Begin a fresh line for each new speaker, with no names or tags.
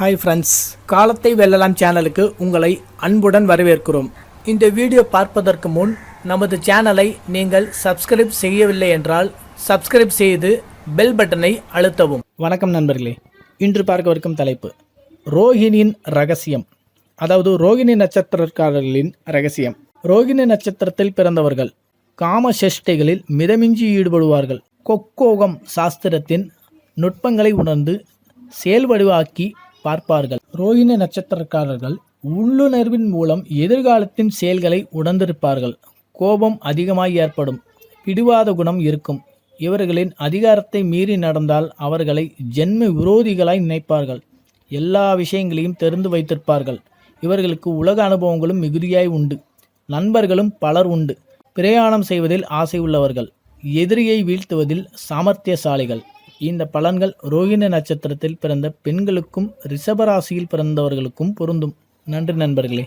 Hi friends காலத்தை வெல்லலாம் சேனலுக்கு உங்களை அன்புடன் வரவேற்கிறோம். இந்த வீடியோ பார்ப்பதற்கு முன் நமது சேனலை நீங்கள் சப்ஸ்கிரைப் செய்யவில்லை என்றால் சப்ஸ்கிரைப் செய்து பெல் பட்டனை அழுத்தவும். வணக்கம் நண்பர்களே. இன்று பார்க்கவிருக்கும் தலைப்பு ரோஹிணியின் ரகசியம். அதாவது ரோகிணி நட்சத்திரக்காரர்களின் ரகசியம். ரோகிணி நட்சத்திரத்தில் பிறந்தவர்கள் காம சேஷ்டைகளில் மிதமிஞ்சி ஈடுபடுவார்கள். கொக்கோகம் சாஸ்திரத்தின் நுட்பங்களை உணர்ந்து செயல்வடிவாக்கி பார்ப்பார்கள். ரோஹிணி நட்சத்திரக்காரர்கள் உள்ளுணர்வின் மூலம் எதிர்காலத்தின் செயல்களை உணர்ந்திருப்பார்கள். கோபம் அதிகமாய் ஏற்படும். பிடிவாத குணம் இருக்கும். இவர்களின் அதிகாரத்தை மீறி நடந்தால் அவர்களை ஜென்ம விரோதிகளாய் நினைப்பார்கள். எல்லா விஷயங்களையும் தெரிந்து வைத்திருப்பார்கள். இவர்களுக்கு உலக அனுபவங்களும் மிகுதியாய் உண்டு. நண்பர்களும் பலர் உண்டு. பிரயாணம் செய்வதில் ஆசை உள்ளவர்கள் எதிரியை வீழ்த்துவதில் சாமர்த்தியசாலிகள். இந்த பலன்கள் ரோகிணி நட்சத்திரத்தில் பிறந்த பெண்களுக்கும் ரிஷபராசியில் பிறந்தவர்களுக்கும் பொருந்தும். நன்றி நண்பர்களே.